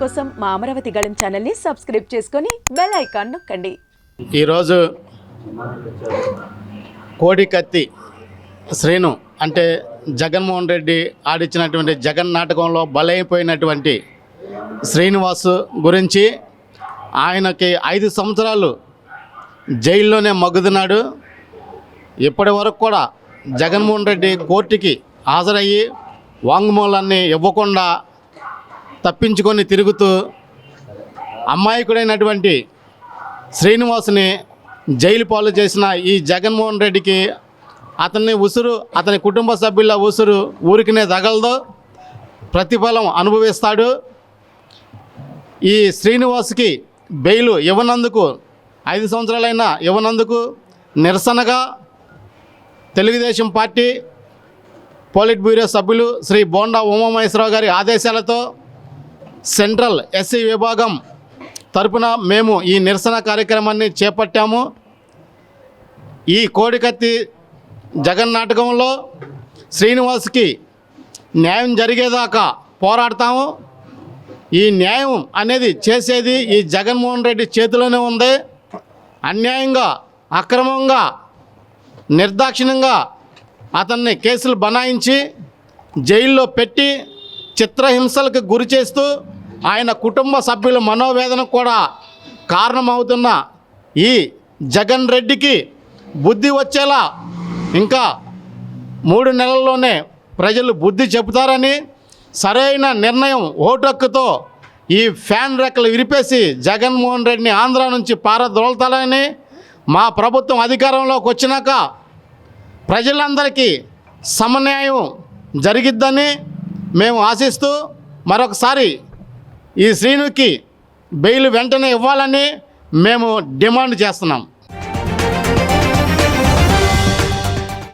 కోసం మా అమరావతి గళం ఛానల్ని సబ్స్క్రైబ్ చేసుకొని బెల్ ఐకాన్ నొక్కండి. ఈరోజు కోడి కత్తి శ్రీను అంటే జగన్మోహన్ రెడ్డి ఆడిచ్చినటువంటి జగన్ నాటకంలో బలైపోయినటువంటి శ్రీనివాస్ గురించి ఆయనకి ఐదు సంవత్సరాలు జైల్లోనే మగ్గుతున్నాడు ఇప్పటి వరకు కూడా జగన్మోహన్ రెడ్డి కోర్టుకి హాజరయ్యి వాంగ్మూలాన్ని ఇవ్వకుండా తప్పించుకొని తిరుగుతూ అమాయకుడైనటువంటి శ్రీనివాసుని జైలు పాలు చేసిన ఈ జగన్మోహన్ రెడ్డికి అతన్ని ఉసురు అతని కుటుంబ సభ్యుల ఉసురు ఊరికినే తగలదు. ప్రతిఫలం అనుభవిస్తాడు. ఈ శ్రీనివాస్కి బెయిల్ ఇవ్వనందుకు ఐదు సంవత్సరాలైనా ఇవ్వనందుకు నిరసనగా తెలుగుదేశం పార్టీ పోలిట్ బ్యూరో సభ్యులు శ్రీ బోండా ఉమామహేశ్వరరావు గారి ఆదేశాలతో సెంట్రల్ ఎస్సీ విభాగం తరపున మేము ఈ నిరసన కార్యక్రమాన్ని చేపట్టాము. ఈ కోడికత్తి జగన్ నాటకంలో శ్రీనివాస్కి న్యాయం జరిగేదాకా పోరాడతాము. ఈ న్యాయం అనేది చేసేది ఈ జగన్మోహన్ రెడ్డి చేతిలోనే ఉంది. అన్యాయంగా అక్రమంగా నిర్దాక్షిణ్యంగా అతన్ని కేసులు బనాయించి జైల్లో పెట్టి చిత్రహింసలకు గురి చేస్తూ ఆయన కుటుంబ సభ్యుల మనోవేదన కూడా కారణమవుతున్న ఈ జగన్ రెడ్డికి బుద్ధి వచ్చేలా ఇంకా మూడు నెలల్లోనే ప్రజలు బుద్ధి చెబుతారని సరైన నిర్ణయం ఓటక్కుతో ఈ ఫ్యాన్ రెక్కలు విరిపేసి జగన్మోహన్ రెడ్డిని ఆంధ్ర నుంచి పారదోలుతారని మా ప్రభుత్వం అధికారంలోకి వచ్చినాక ప్రజలందరికీ సమన్యాయం జరిగిద్దని మేము ఆశిస్తూ మరొకసారి ఈ శ్రీనుకి బెయిల్ వెంటనే ఇవ్వాలని మేము డిమాండ్ చేస్తున్నాం.